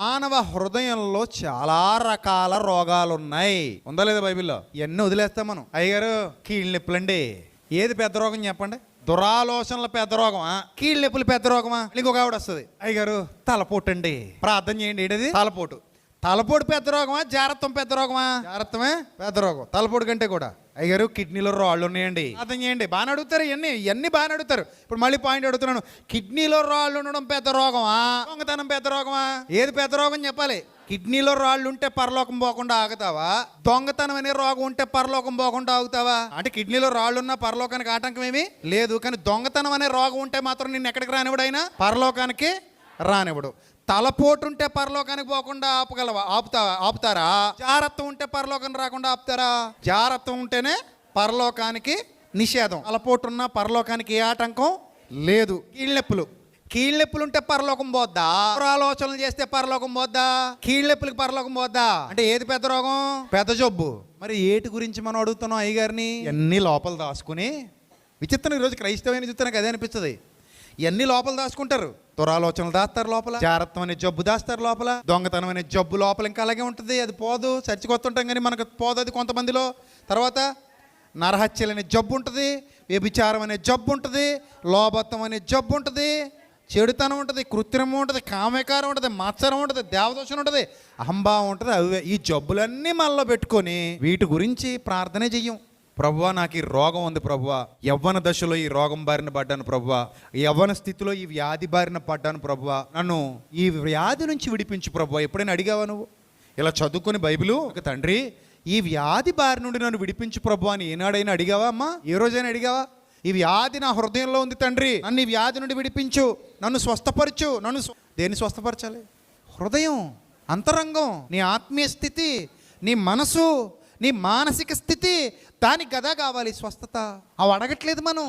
మానవ హృదయంలో చాలా రకాల రోగాలు ఉన్నాయి ఉందా లేదా బైబిల్లో? ఇవన్నీ వదిలేస్తాం మనం. అయ్యగారు కీళ్ళ నొప్పులండి. ఏది పెద్ద రోగం చెప్పండి? దురాలోచనల పెద్ద రోగమా? కీళ్ళ నొప్పులు పెద్ద రోగమా? ఇంకొక ఆవిడ వస్తుంది. అయ్యగారు తలపోటు అండి. ప్రార్థన చేయండి ఏంటిది? తలపోటు. తలపోటు పెద్ద రోగమా? జారత్వం పెద్ద రోగమా? జారత్వమే పెద్ద రోగం. తలపోటు కంటే కూడా. అయ్యారు కిడ్నీలో రాళ్ళు ఉన్నాయండి. అర్థం చేయండి. బాగా అడుగుతారు ఇవన్నీ. ఇవన్నీ బాగా అడుగుతారు. ఇప్పుడు మళ్ళీ పాయింట్ అడుగుతున్నాను. కిడ్నీలో రాళ్ళు ఉండడం పెద్ద రోగమా? దొంగతనం పెద్ద రోగమా? ఏది పెద్ద రోగం చెప్పాలి? కిడ్నీలో రాళ్ళు ఉంటే పరలోకం పోకుండా ఆగుతావా? దొంగతనం అనే రోగం ఉంటే పరలోకం పోకుండా ఆగుతావా? అంటే కిడ్నీలో రాళ్ళు ఉన్న పరలోకానికి ఆటంకం ఏమీ? లేదు. కానీ దొంగతనం అనే రోగం ఉంటే మాత్రం నిన్ను ఎక్కడికి రానివ్వడైనా పరలోకానికి రానివ్వడు. తలపోటు ఉంటే పరలోకానికి పోకుండా ఆపగలవా? ఆపుతావా ఆపుతారా? జారత్వం ఉంటే పరలోకానికి రాకుండా ఆపుతారా? జారత్వం ఉంటేనే పరలోకానికి నిషేధం. తలపోటు ఉన్న పరలోకానికి ఏ ఆటంకం? లేదు. కీళ్ళెప్పులు. కీళ్ళెప్పులు ఉంటే పరలోకం పోద్దా? ఆలోచనలు చేస్తే పరలోకం పోద్దా? కీళ్ళెప్పులకి పరలోకం పోద్దా? అంటే ఏది పెద్ద రోగం? పెద్ద జబ్బు. మరి ఏటి గురించి మనం అడుగుతున్నాం అయ్యగారిని? అన్ని లోపల దాచుకుని? విచిత్రం ఈరోజు క్రైస్తవైన చూస్తే అదే అనిపిస్తుంది. ఇవన్నీ లోపల దాచుకుంటారు? దురాలోచనలు దాస్తారు లోపల. జాగ్రత్తం అనే జబ్బు దాస్తారు లోపల. దొంగతనం అనే జబ్బు లోపల ఇంకా అలాగే ఉంటుంది. అది పోదు. చర్చికొస్తుంటాం కానీ మనకు పోదు అది కొంతమందిలో. తర్వాత నరహత్యలు అనే జబ్బు ఉంటుంది. వ్యభిచారం అనే జబ్బు ఉంటుంది. లోబత్వం అనే జబ్బు ఉంటుంది. చెడుతనం ఉంటుంది. కృత్రిమం ఉంటుంది. కామకారం ఉంటుంది. మత్సరం ఉంటుంది. దేవదోషం ఉంటుంది. అహంభావం ఉంటుంది. అవి ఈ జబ్బులన్నీ మనలో పెట్టుకొని వీటి గురించి ప్రార్థన చెయ్యం. ప్రభువా నాకు ఈ రోగం ఉంది ప్రభువా యవ్వన దశలో ఈ రోగం బారిన పడ్డాను ప్రభువా యవ్వన స్థితిలో ఈ వ్యాధి బారిన పడ్డాను ప్రభువా నన్ను ఈ వ్యాధి నుంచి విడిపించు ప్రభువా ఎప్పుడైనా అడిగావా నువ్వు? ఇలా చదువుకుని బైబిలు ఒక తండ్రి ఈ వ్యాధి బారి నుండి నన్ను విడిపించు ప్రభు అని ఏనాడైనా అడిగావా అమ్మా? ఏ రోజైనా అడిగావా? ఈ వ్యాధి నా హృదయంలో ఉంది తండ్రి. నన్ను ఈ వ్యాధి నుండి విడిపించు. నన్ను స్వస్థపరచు. నన్ను దేన్ని స్వస్థపరచాలి? హృదయం అంతరంగం నీ ఆత్మీయ స్థితి నీ మనసు నీ మానసిక స్థితి దానికి గదా కావాలి స్వస్థత? అవి అడగట్లేదు మనం.